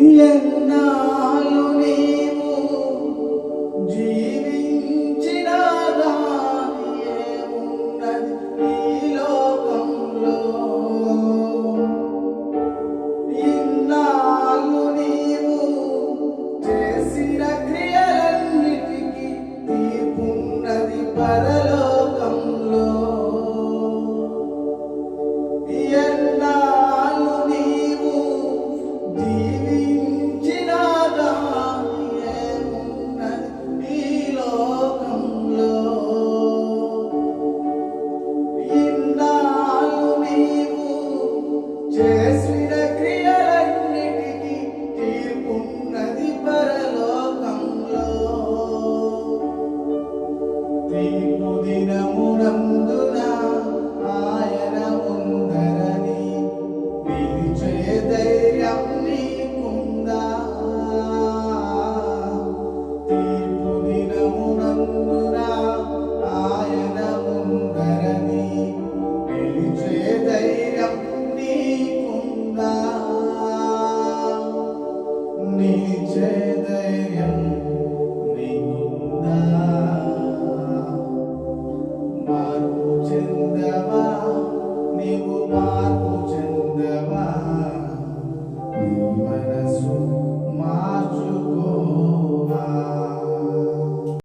ये ना দিক মদিনা Oh,